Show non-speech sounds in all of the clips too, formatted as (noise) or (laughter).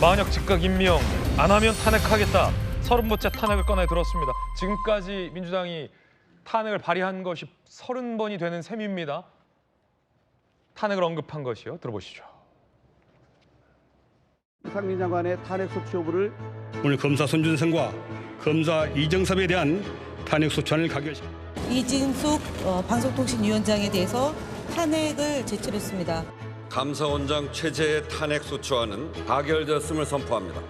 만약 즉각 임명 안 하면 탄핵하겠다. 서른 번째 탄핵을 꺼내 들었습니다. 지금까지 민주당이 탄핵을 발의한 것이 서른 번이 되는 셈입니다. 탄핵을 언급한 것이요. 들어보시죠. 상민 장관의 탄핵 소추 여부를 오늘 검사 손준성과 검사 이정섭에 대한 탄핵 소추안을 가결했습니다. 이진숙 어, 방송통신위원장에 대해서 탄핵을 제출했습니다. 감사원장 최재의 탄핵 소추안은 가결되었음을 선포합니다.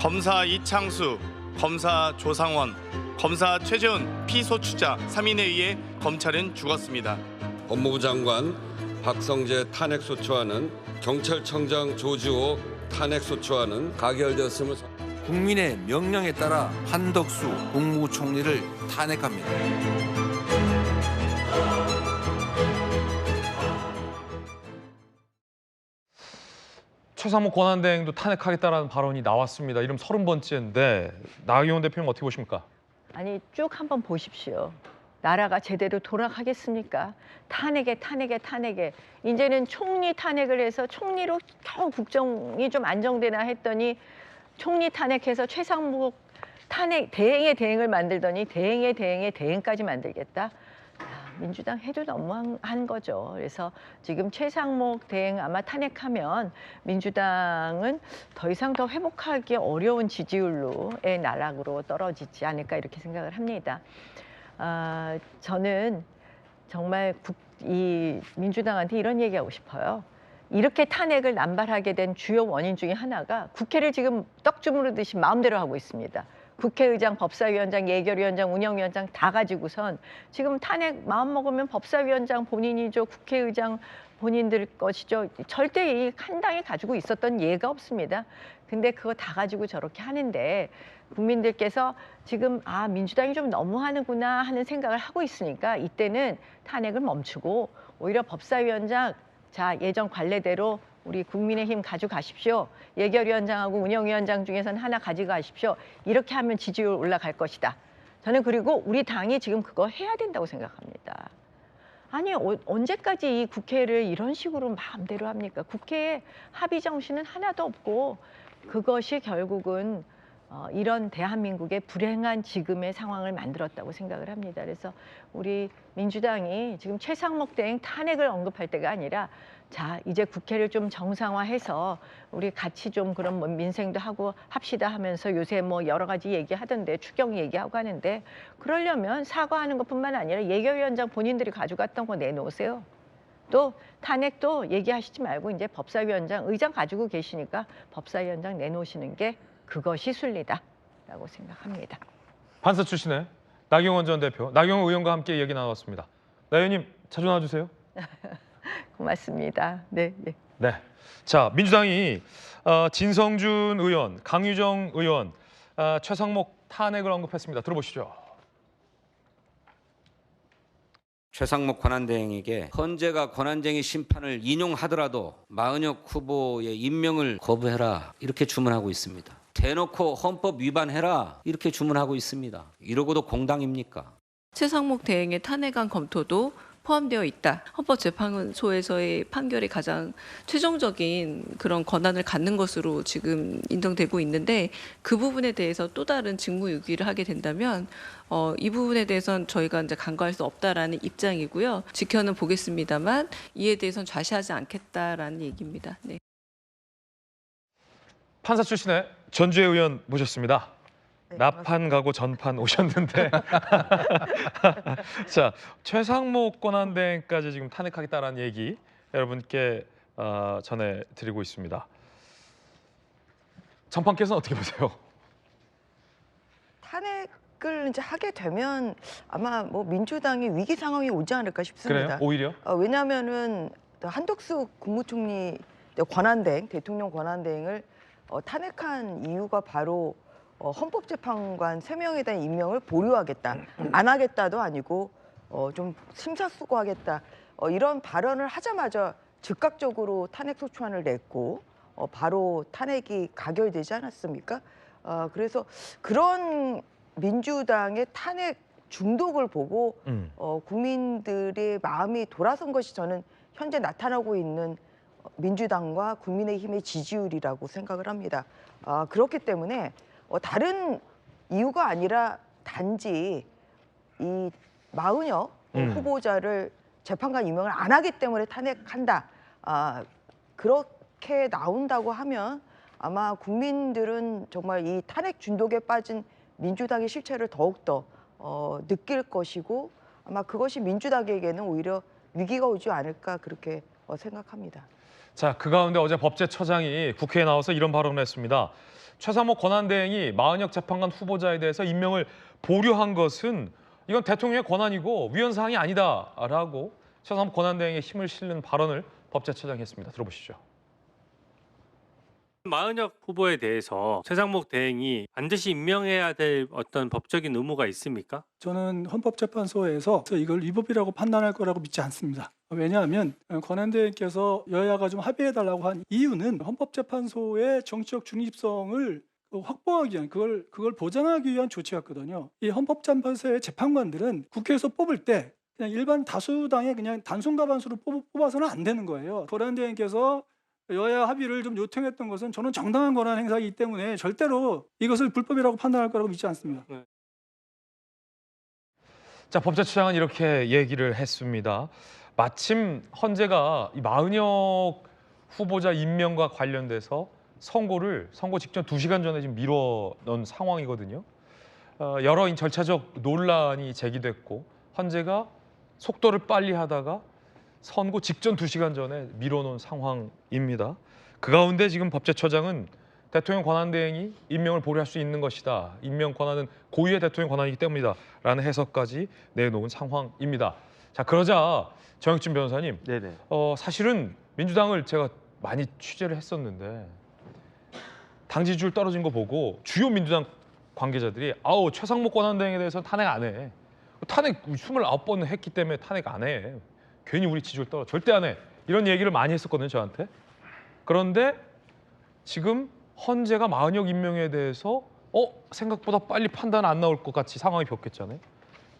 검사 이창수, 검사 조상원, 검사 최재훈 피소추자 3인에 의해 검찰은 죽었습니다. 법무부 장관 박성재 탄핵 소추안은 경찰청장 조지호 탄핵 소추안은 가결되었음을 선- 국민의 명령에 따라 한덕수 국무총리를 탄핵합니다. 최상목 권한대행도 탄핵하겠다라는 발언이 나왔습니다. 이름 서른 번째인데 나경원 대표님 어떻게 보십니까? 아니 쭉 한번 보십시오. 나라가 제대로 돌아가겠습니까? 탄핵에 탄핵에 탄핵에 이제는 총리 탄핵을 해서 총리로 겨우 국정이 좀 안정되나 했더니 총리 탄핵해서 최상목 탄핵 대행의 대행을 만들더니 대행의 대행의 대행까지 만들겠다. 야, 민주당 해도 너무한 거죠. 그래서 지금 최상목 대행 아마 탄핵하면 민주당은 더 이상 더 회복하기 어려운 지지율로의 나락으로 떨어지지 않을까 이렇게 생각을 합니다. 아, 저는 정말 국, 이 민주당한테 이런 얘기하고 싶어요. 이렇게 탄핵을 남발하게 된 주요 원인 중에 하나가 국회를 지금 떡 주무르듯이 마음대로 하고 있습니다. 국회의장, 법사위원장, 예결위원장, 운영위원장 다 가지고선 지금 탄핵 마음 먹으면 법사위원장 본인이죠, 국회의장 본인들 것이죠. 절대 이 한 당이 가지고 있었던 예가 없습니다. 근데 그거 다 가지고 저렇게 하는데 국민들께서 지금 아 민주당이 좀 너무하는구나 하는 생각을 하고 있으니까 이때는 탄핵을 멈추고 오히려 법사위원장 자 예전 관례대로 우리 국민의힘 가져가십시오. 예결위원장하고 운영위원장 중에서는 하나 가져가십시오. 이렇게 하면 지지율 올라갈 것이다. 저는 그리고 우리 당이 지금 그거 해야 된다고 생각합니다. 아니 어, 언제까지 이 국회를 이런 식으로 마음대로 합니까? 국회에 합의 정신은 하나도 없고 그것이 결국은 어, 이런 대한민국의 불행한 지금의 상황을 만들었다고 생각을 합니다. 그래서 우리 민주당이 지금 최상목 대행 탄핵을 언급할 때가 아니라 자 이제 국회를 좀 정상화해서 우리 같이 좀 그런 뭐 민생도 하고 합시다 하면서 요새 뭐 여러 가지 얘기하던데 추경 얘기하고 하는데 그러려면 사과하는 것뿐만 아니라 예결위원장 본인들이 가져갔던 거 내놓으세요. 또 탄핵도 얘기하시지 말고 이제 법사위원장 의장 가지고 계시니까 법사위원장 내놓으시는 게 그것이 순리다라고 생각합니다. 판사 출신의 나경원 전 대표, 나경원 의원과 함께 얘기 나눴습니다. 나 의원님 자주 나와주세요. (laughs) 고맙습니다. 네, 네. 네. 자, 민주당이 어, 진성준 의원, 강유정 의원, 어, 최상목 탄핵을 언급했습니다. 들어보시죠. 최상목 권한대행에게 헌재가 권한쟁의 심판을 인용하더라도 마은혁 후보의 임명을 거부해라 이렇게 주문하고 있습니다. 대놓고 헌법 위반해라 이렇게 주문하고 있습니다. 이러고도 공당입니까? 최상목 대행의 탄핵안 검토도 포함되어 있다. 헌법재판소에서의 판결이 가장 최종적인 그런 권한을 갖는 것으로 지금 인정되고 있는데 그 부분에 대해서 또 다른 직무유기를 하게 된다면 어, 이 부분에 대해서는 저희가 이제 간과할 수 없다라는 입장이고요. 지켜는 보겠습니다만 이에 대해서는 좌시하지 않겠다라는 얘기입니다. 네. 판사 출신의 전주혜 의원 모셨습니다. 나판 가고 전판 오셨는데 (laughs) 자 최상목 권한대행까지 지금 탄핵하겠다라는 얘기 여러분께 어, 전해드리고 있습니다. 전판께서는 어떻게 보세요? 탄핵을 이제 하게 되면 아마 뭐 민주당이 위기 상황이 오지 않을까 싶습니다. 그래요? 오히려? 어, 왜냐하면은 또 한덕수 국무총리 권한대행 대통령 권한대행을 어, 탄핵한 이유가 바로 어, 헌법재판관 세명에 대한 임명을 보류하겠다, 안 하겠다도 아니고 어, 좀 심사숙고하겠다 어, 이런 발언을 하자마자 즉각적으로 탄핵 소추안을 냈고 어, 바로 탄핵이 가결되지 않았습니까? 어, 그래서 그런 민주당의 탄핵 중독을 보고 음. 어, 국민들의 마음이 돌아선 것이 저는 현재 나타나고 있는 민주당과 국민의힘의 지지율이라고 생각을 합니다. 아, 그렇기 때문에 어, 다른 이유가 아니라 단지 이 마은혁 음. 후보자를 재판관 임명을 안 하기 때문에 탄핵한다. 아, 그렇게 나온다고 하면 아마 국민들은 정말 이 탄핵 중독에 빠진 민주당의 실체를 더욱더 어, 느낄 것이고 아마 그것이 민주당에게는 오히려 위기가 오지 않을까 그렇게 어, 생각합니다. 자, 그 가운데 어제 법제처장이 국회에 나와서 이런 발언을 했습니다. 최상목 권한대행이 마은혁 재판관 후보자에 대해서 임명을 보류한 것은 이건 대통령의 권한이고 위헌 사항이 아니다라고 최상목 권한대행의 힘을 실는 발언을 법제처장이 했습니다. 들어보시죠. 마은혁 후보에 대해서 최상목 대행이 반드시 임명해야 될 어떤 법적인 의무가 있습니까? 저는 헌법재판소에서 이걸 위법이라고 판단할 거라고 믿지 않습니다. 왜냐하면 권한대행께서 여야가 좀 합의해달라고 한 이유는 헌법재판소의 정치적 중립성을 확보하기 위한 그걸 그걸 보장하기 위한 조치였거든요. 이 헌법재판소의 재판관들은 국회에서 뽑을 때 그냥 일반 다수당의 그냥 단순 과반수로 뽑, 뽑아서는 안 되는 거예요. 권한대행께서 여야 합의를 좀 요청했던 것은 저는 정당한 권한 행사이기 때문에 절대로 이것을 불법이라고 판단할 거라고 믿지 않습니다. 자, 법제처장은 이렇게 얘기를 했습니다. 마침 헌재가 이 마은혁 후보자 임명과 관련돼서 선고를 선고 직전 두시간 전에 지금 미뤄놓은 상황이거든요. 어, 여러 이 절차적 논란이 제기됐고 헌재가 속도를 빨리 하다가 선고 직전 두시간 전에 미뤄놓은 상황입니다. 그 가운데 지금 법제처장은 대통령 권한 대행이 임명을 보류할 수 있는 것이다. 임명 권한은 고유의 대통령 권한이기 때문이다. 라는 해석까지 내놓은 상황입니다. 자 그러자 정혁진 변호사님, 네네. 어, 사실은 민주당을 제가 많이 취재를 했었는데 당 지지율 떨어진 거 보고 주요 민주당 관계자들이 아우 최상목 권한대행에 대해서 탄핵 안 해. 탄핵 29번 했기 때문에 탄핵 안 해. 괜히 우리 지지율 떨어 절대 안 해. 이런 얘기를 많이 했었거든요 저한테. 그런데 지금 헌재가 마은혁 임명에 대해서 어 생각보다 빨리 판단 안 나올 것 같이 상황이 바뀌었잖아요.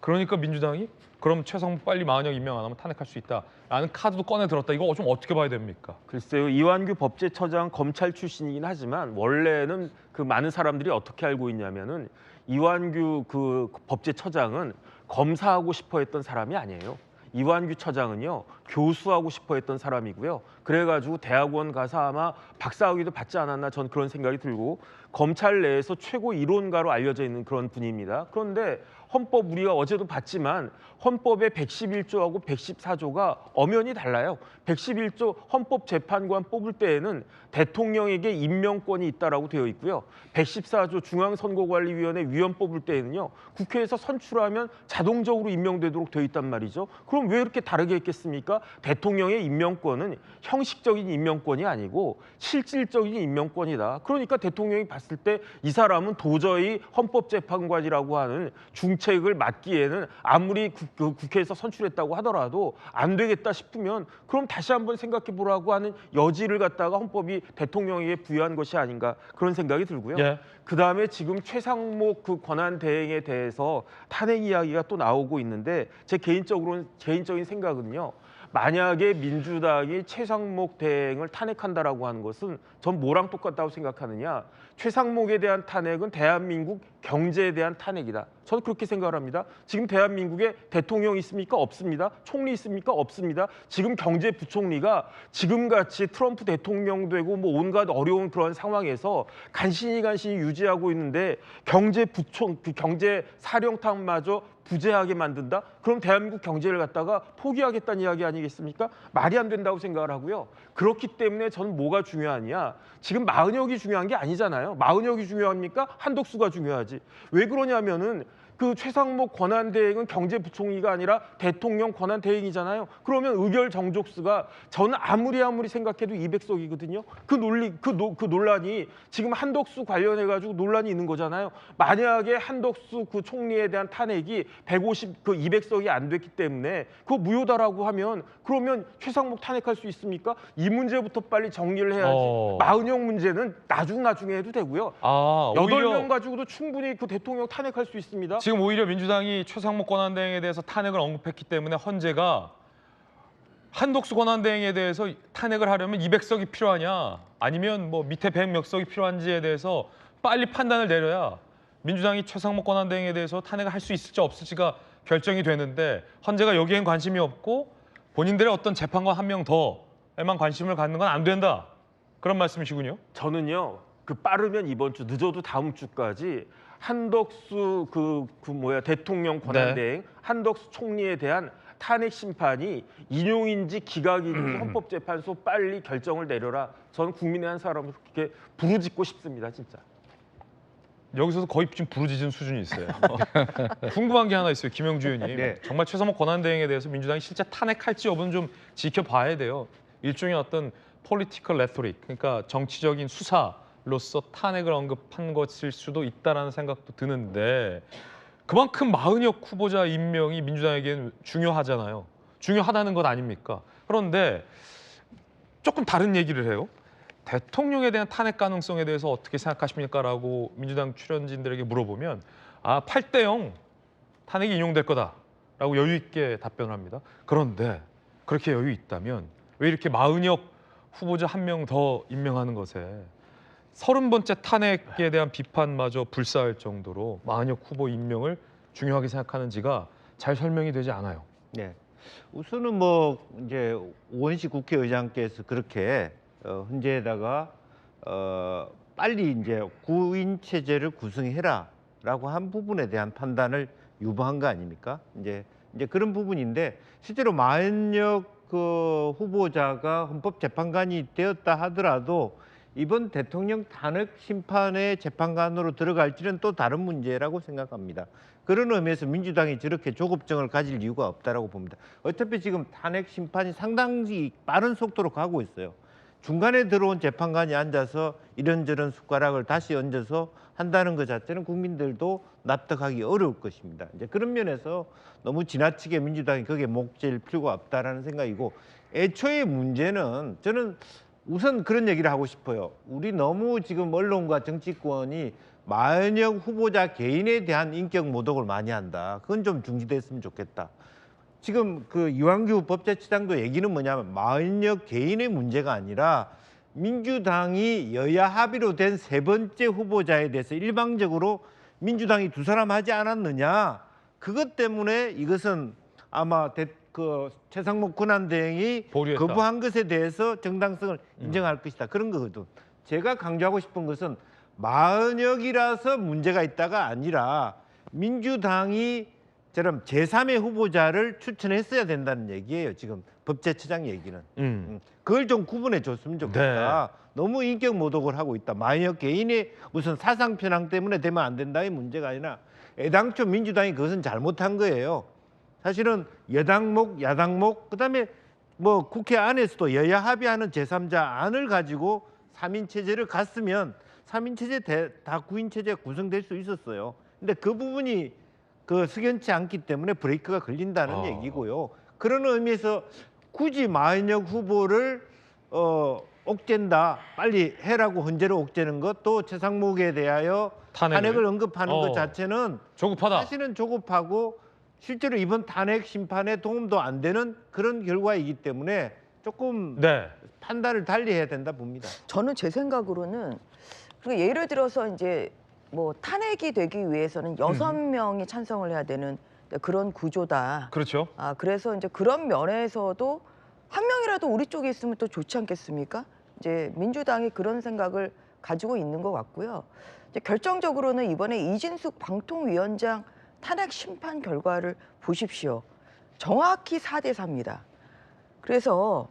그러니까 민주당이 그럼 최상목 빨리 마은혁 임명 안 하면 탄핵할 수 있다라는 카드도 꺼내 들었다. 이거 좀 어떻게 봐야 됩니까? 글쎄요 이완규 법제처장 검찰 출신이긴 하지만 원래는 그 많은 사람들이 어떻게 알고 있냐면은 이완규 그 법제처장은 검사하고 싶어 했던 사람이 아니에요. 이완규 처장은요 교수하고 싶어했던 사람이고요. 그래가지고 대학원 가서 아마 박사학위도 받지 않았나 전 그런 생각이 들고 검찰 내에서 최고 이론가로 알려져 있는 그런 분입니다. 그런데 헌법 우리가 어제도 봤지만 헌법의 111조하고 114조가 엄연히 달라요. 111조 헌법재판관 뽑을 때에는 대통령에게 임명권이 있다라고 되어 있고요. 114조 중앙선거관리위원회 위원 뽑을 때에는요. 국회에서 선출하면 자동적으로 임명되도록 되어 있단 말이죠. 그럼 왜 이렇게 다르게 했겠습니까? 대통령의 임명권은 형식적인 임명권이 아니고 실질적인 임명권이다. 그러니까 대통령이 봤을 때 이 사람은 도저히 헌법재판관이라고 하는 중책을 맡기에는 아무리 국, 그 국회에서 선출했다고 하더라도 안 되겠다 싶으면 그럼 다시 한번 생각해 보라고 하는 여지를 갖다가 헌법이 대통령에게 부여한 것이 아닌가 그런 생각이 들고요. 예. 그 다음에 지금 최상목 그 권한 대행에 대해서 탄핵 이야기가 또 나오고 있는데 제 개인적으로는 개인적인 생각은요. 만약에 민주당이 최상목 대행을 탄핵한다라고 하는 것은 전 뭐랑 똑같다고 생각하느냐. 최상목에 대한 탄핵은 대한민국 경제에 대한 탄핵이다. 저는 그렇게 생각을 합니다. 지금 대한민국에 대통령 있습니까? 없습니다. 총리 있습니까? 없습니다. 지금 경제부총리가 지금같이 트럼프 대통령 되고 뭐 온갖 어려운 그런 상황에서 간신히 간신히 유지하고 있는데 경제부총 그 경제 사령탑마저 부재하게 만든다? 그럼 대한민국 경제를 갖다가 포기하겠다는 이야기 아니겠습니까? 말이 안 된다고 생각을 하고요. 그렇기 때문에 저는 뭐가 중요하냐? 지금 마은혁이 중요한 게 아니잖아요. 마은혁이 중요합니까? 한덕수가 중요하지. 왜 그러냐면은 그 최상목 권한대행은 경제부총리가 아니라 대통령 권한대행이잖아요. 그러면 의결 정족수가 저는 아무리 아무리 생각해도 200석이거든요. 그 논리, 그, 노, 그 논란이 지금 한덕수 관련해 가지고 논란이 있는 거잖아요. 만약에 한덕수 그 총리에 대한 탄핵이 150, 그 200석이 안 됐기 때문에 그거 무효다라고 하면 그러면 최상목 탄핵할 수 있습니까? 이 문제부터 빨리 정리를 해야지. 어. 마은영 문제는 나중 나중에 해도 되고요. 아, 여덟 오히려 명 가지고도 충분히 그 대통령 탄핵할 수 있습니다. 지금 오히려 민주당이 최상목 권한대행에 대해서 탄핵을 언급했기 때문에 헌재가 한독수 권한대행에 대해서 탄핵을 하려면 200석이 필요하냐 아니면 뭐 밑에 100몇 석이 필요한지에 대해서 빨리 판단을 내려야 민주당이 최상목 권한대행에 대해서 탄핵을 할 수 있을지 없을지가 결정이 되는데 헌재가 여기엔 관심이 없고 본인들의 어떤 재판관 한 명 더에만 관심을 갖는 건 안 된다 그런 말씀이시군요. 저는요 그 빠르면 이번 주 늦어도 다음 주까지 한덕수 그, 그 뭐야 대통령 권한대행 한덕수 총리에 대한 탄핵 심판이 인용인지 기각인지 헌법재판소 빨리 결정을 내려라. 저는 국민의 한 사람으로 그렇게 부르짖고 싶습니다, 진짜. 여기서도 거의 지금 부르짖은 수준이 있어요. (laughs) 궁금한 게 하나 있어요, 김영주 의원님. 네. 정말 최상목 권한대행에 대해서 민주당이 실제 탄핵할지 여부는 좀 지켜봐야 돼요. 일종의 어떤 폴리티컬 레토릭, 그러니까 정치적인 수사 로서 탄핵을 언급한 것일 수도 있다라는 생각도 드는데 그만큼 마은혁 후보자 임명이 민주당에게는 중요하잖아요. 중요하다는 것 아닙니까? 그런데 조금 다른 얘기를 해요. 대통령에 대한 탄핵 가능성에 대해서 어떻게 생각하십니까라고 민주당 출연진들에게 물어보면 아 8대 0 탄핵이 인용될 거다라고 여유 있게 답변을 합니다. 그런데 그렇게 여유 있다면 왜 이렇게 마은혁 후보자 한 명 더 임명하는 것에 서른 번째 탄핵에 대한 비판마저 불사할 정도로 마은혁 후보 임명을 중요하게 생각하는지가 잘 설명이 되지 않아요. 네. 우선은 뭐 이제 오원식 국회의장께서 그렇게 어, 헌재에다가 어, 빨리 이제 구인 체제를 구성해라라고 한 부분에 대한 판단을 유보한 거 아닙니까? 이제 이제 그런 부분인데 실제로 마은혁 그 후보자가 헌법재판관이 되었다 하더라도 이번 대통령 탄핵 심판의 재판관으로 들어갈지는 또 다른 문제라고 생각합니다. 그런 의미에서 민주당이 저렇게 조급증을 가질 이유가 없다라고 봅니다. 어차피 지금 탄핵 심판이 상당히 빠른 속도로 가고 있어요. 중간에 들어온 재판관이 앉아서 이런저런 숟가락을 다시 얹어서 한다는 것 자체는 국민들도 납득하기 어려울 것입니다. 이제 그런 면에서 너무 지나치게 민주당이 거기에 목재를 필요가 없다라는 생각이고 애초에 문제는 저는 우선 그런 얘기를 하고 싶어요. 우리 너무 지금 언론과 정치권이 마은혁 후보자 개인에 대한 인격 모독을 많이 한다. 그건 좀 중지됐으면 좋겠다. 지금 그 이완규 법제처장도 얘기는 뭐냐면 마은혁 개인의 문제가 아니라 민주당이 여야 합의로 된 세 번째 후보자에 대해서 일방적으로 민주당이 두 사람 하지 않았느냐. 그것 때문에 이것은 아마 대, 그 최상목 권한대행이 보류했다. 거부한 것에 대해서 정당성을 인정할 것이다. 그런 거거든. 제가 강조하고 싶은 것은 마은혁이라서 문제가 있다가 아니라 민주당이 저럼 제3의 후보자를 추천했어야 된다는 얘기예요. 지금 법제처장 얘기는. 음. 음, 그걸 좀 구분해 줬으면 좋겠다. 너무 인격 모독을 하고 있다. 마은혁 개인의 무슨 사상 편향 때문에 되면 안 된다의 문제가 아니라 애당초 민주당이 그것은 잘못한 거예요. 사실은 여당목, 야당목, 그다음에 뭐 국회 안에서도 여야 합의하는 제3자 안을 가지고 삼인 체제를 갔으면 삼인 체제 대- 다 구인 체제가 구성될 수 있었어요. 근데 그 부분이 그 석연치 않기 때문에 브레이크가 걸린다는 아. 얘기고요. 그런 의미에서 굳이 마은혁 후보를 어 옥죄다 빨리 해라고 헌재로 옥죄는 것 또 최상목에 대하여 탄핵을? 탄핵을, 언급하는 어. 것 자체는 조급하다. 사실은 조급하고 실제로 이번 탄핵 심판에 도움도 안 되는 그런 결과이기 때문에 조금 네. 판단을 달리 해야 된다 봅니다. 저는 제 생각으로는 그리고 예를 들어서 이제 뭐 탄핵이 되기 위해서는 여섯 명이 찬성을 해야 되는 그런 구조다. 그렇죠. 아 그래서 이제 그런 면에서도 한 명이라도 우리 쪽에 있으면 또 좋지 않겠습니까? 이제 민주당이 그런 생각을 가지고 있는 것 같고요. 이제 결정적으로는 이번에 이진숙 방통위원장 탄핵 심판 결과를 보십시오. 정확히 4대 4입니다. 그래서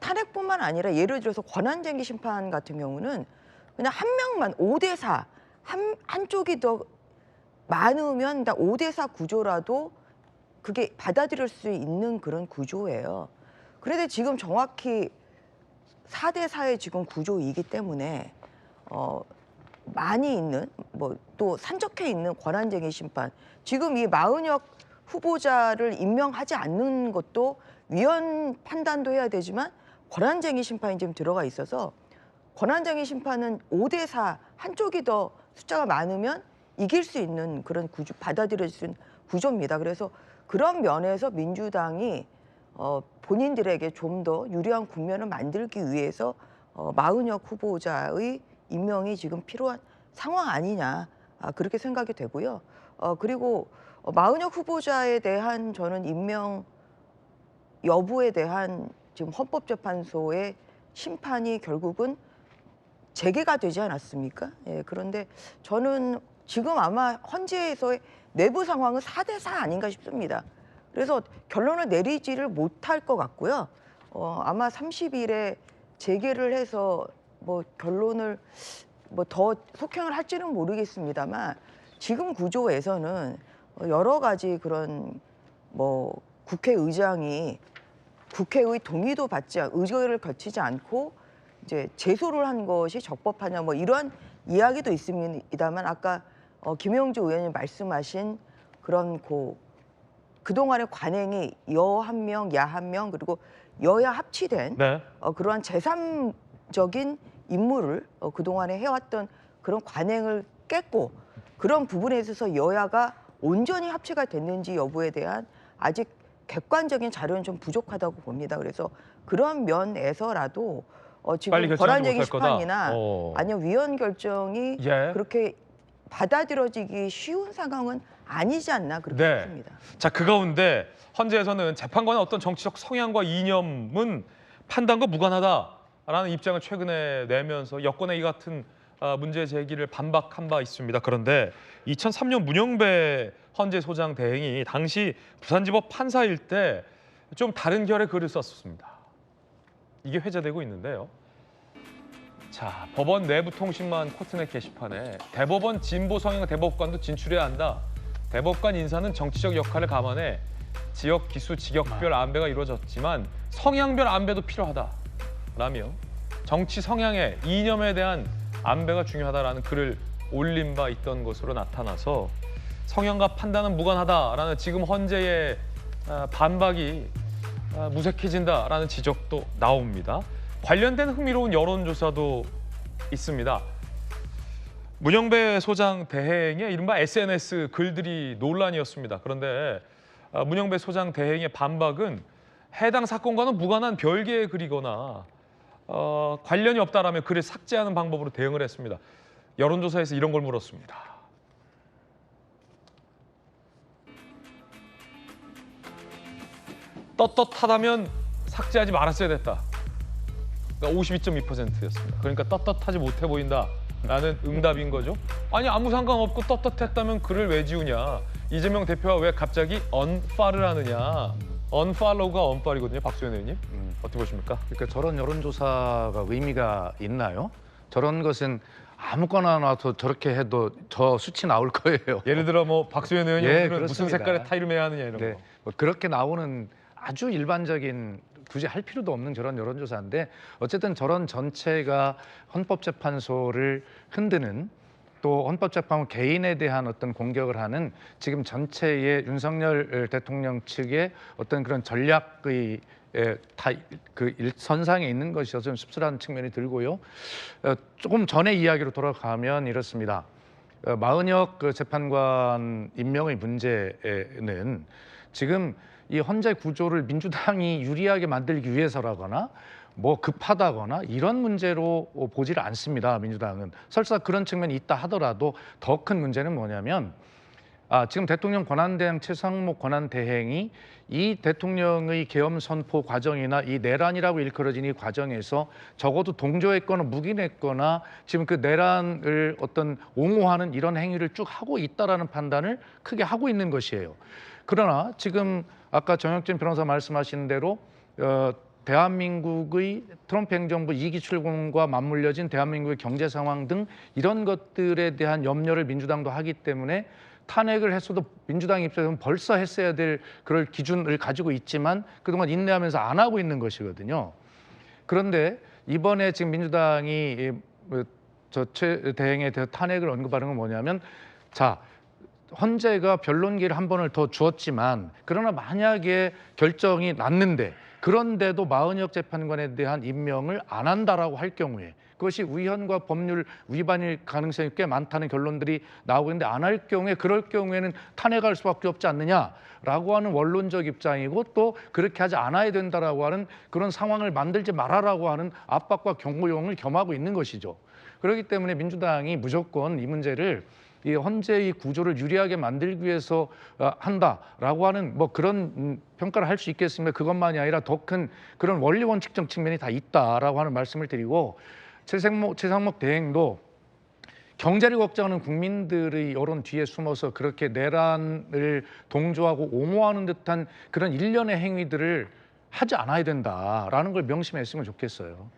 탄핵뿐만 아니라 예를 들어서 권한쟁의 심판 같은 경우는 그냥 한 명만 5대 4, 한, 한쪽이 더 많으면 다 5대 4 구조라도 그게 받아들일 수 있는 그런 구조예요. 그런데 지금 정확히 4대 4의 지금 구조이기 때문에 어 많이 있는 뭐 또 산적해 있는 권한쟁의 심판 지금 이 마은혁 후보자를 임명하지 않는 것도 위헌 판단도 해야 되지만 권한쟁의 심판이 지금 들어가 있어서 권한쟁의 심판은 5대 4 한쪽이 더 숫자가 많으면 이길 수 있는 그런 구조 받아들여질 수 있는 구조입니다. 그래서 그런 면에서 민주당이 어, 본인들에게 좀 더 유리한 국면을 만들기 위해서 어, 마은혁 후보자의 임명이 지금 필요한 상황 아니냐 아, 그렇게 생각이 되고요. 어, 그리고 어, 마은혁 후보자에 대한 저는 임명 여부에 대한 지금 헌법재판소의 심판이 결국은 재개가 되지 않았습니까? 예, 그런데 저는 지금 아마 헌재에서의 내부 상황은 4대 4 아닌가 싶습니다. 그래서 결론을 내리지를 못할 것 같고요. 어, 아마 30일에 재개를 해서 뭐 결론을 뭐 더 속행을 할지는 모르겠습니다만 지금 구조에서는 어, 여러 가지 그런 뭐 국회의장이 국회의 동의도 받지 않, 의결을 거치지 않고 이제 제소를 한 것이 적법하냐 뭐 이러한 이야기도 있습니다만 아까 어, 김영주 의원님 말씀하신 그런 고 그동안의 관행이 여 한 명, 야 한 명 그리고 여야 합치된 네. 어, 그러한 제3 적인 임무를 어, 그동안에 해왔던 그런 관행을 깼고 그런 부분에 있어서 여야가 온전히 합치가 됐는지 여부에 대한 아직 객관적인 자료는 좀 부족하다고 봅니다. 그래서 그런 면에서라도 어, 지금 권한쟁의. 심판이나 어. 아니면 위헌 결정이 예. 그렇게 받아들여지기 쉬운 상황은 아니지 않나 그렇게 네. 싶습니다. 자, 그 가운데 헌재에서는 재판관의 어떤 정치적 성향과 이념은 판단과 무관하다 라는 입장을 최근에 내면서 여권의 이 같은 아, 문제 제기를 반박한 바 있습니다. 그런데 2003년 문영배 헌재 소장 대행이 당시 부산지법 판사일 때 좀 다른 결의 글을 썼습니다. 이게 회자되고 있는데요. 자, 법원 내부 통신만 코트넷 게시판에 대법원 진보 성향 대법관도 진출해야 한다. 대법관 인사는 정치적 역할을 감안해 지역 기수 직역별 안배가 이루어졌지만 성향별 안배도 필요하다 라며 정치 성향의 이념에 대한 안배가 중요하다라는 글을 올린 바 있던 것으로 나타나서 성향과 판단은 무관하다라는 지금 헌재의 아, 반박이 아, 무색해진다라는 지적도 나옵니다. 관련된 흥미로운 여론조사도 있습니다. 문영배 소장 대행의 이른바 SNS 글들이 논란이었습니다. 그런데 아, 문영배 소장 대행의 반박은 해당 사건과는 무관한 별개의 글이거나 어, 관련이 없다라며 글을 삭제하는 방법으로 대응을 했습니다. 여론조사에서 이런 걸 물었습니다. 떳떳하다면 삭제하지 말았어야 됐다. 그러니까 52.2%였습니다. 그러니까 떳떳하지 못해 보인다라는 응답인 거죠. 아니 아무 상관없고 떳떳했다면 글을 왜 지우냐. 이재명 대표가 왜 갑자기 언파를 하느냐. 언팔로우가 언팔이거든요. 박수현 의원님. 어떻게 보십니까? 그러니까 저런 여론조사가 의미가 있나요? 저런 것은 아무거나 나와서 저렇게 해도 저 수치 나올 거예요. (laughs) 예를 들어 뭐 박수현 의원이 예, 무슨. 색깔의 타이를 해야 하느냐 이런 네, 거. 뭐 그렇게 나오는 아주 일반적인 굳이 할 필요도 없는 저런 여론조사인데 어쨌든 저런 전체가 헌법재판소를 흔드는 또 헌법재판부 개인에 대한 어떤 공격을 하는 지금 전체의 윤석열 대통령 측의 어떤 그런 전략의 다그 선상에 있는 것이어서 좀 씁쓸한 측면이 들고요. 어, 조금 전의 이야기로 돌아가면 이렇습니다. 어, 마은혁 그 재판관 임명의 문제는 지금 이 헌재 구조를 민주당이 유리하게 만들기 위해서라거나 뭐 급하다거나 이런 문제로 보지를 않습니다. 민주당은 설사 그런 측면이 있다 하더라도 더 큰 문제는 뭐냐면 아, 지금 대통령 권한대행 최상목 권한대행이 이 대통령의 계엄 선포 과정이나 이 내란이라고 일컬어진 이 과정에서 적어도 동조했거나 묵인했거나 지금 그 내란을 어떤 옹호하는 이런 행위를 쭉 하고 있다라는 판단을 크게 하고 있는 것이에요. 그러나 지금 아까 정혁진 변호사 말씀하신 대로 어, 대한민국의 트럼프 행정부 이기 출범과 맞물려진 대한민국의 경제 상황 등 이런 것들에 대한 염려를 민주당도 하기 때문에 탄핵을 했어도 민주당 입장에서는 벌써 했어야 될 그럴 기준을 가지고 있지만 그동안 인내하면서 안 하고 있는 것이거든요. 그런데 이번에 지금 민주당이 뭐 저최 대행에 대해 탄핵을 언급하는 건 뭐냐면 자 헌재가 변론기를 한 번을 더 주었지만 그러나 만약에 결정이 났는데 그런데도 마은혁 재판관에 대한 임명을 안 한다라고 할 경우에 그것이 위헌과 법률 위반일 가능성이 꽤 많다는 결론들이 나오고 있는데 안 할 경우에 그럴 경우에는 탄핵할 수밖에 없지 않느냐라고 하는 원론적 입장이고 또 그렇게 하지 않아야 된다라고 하는 그런 상황을 만들지 말아라고 하는 압박과 경고용을 겸하고 있는 것이죠. 그렇기 때문에 민주당이 무조건 이 문제를 이 헌재의 구조를 유리하게 만들기 위해서 어, 한다라고 하는 뭐 그런 음, 평가를 할 수 있겠습니다. 그것만이 아니라 더 큰 그런 원리 원칙적 측면이 다 있다라고 하는 말씀을 드리고 최상목 최상목 대행도 경제를 걱정하는 국민들의 여론 뒤에 숨어서 그렇게 내란을 동조하고 옹호하는 듯한 그런 일련의 행위들을 하지 않아야 된다라는 걸 명심했으면 좋겠어요.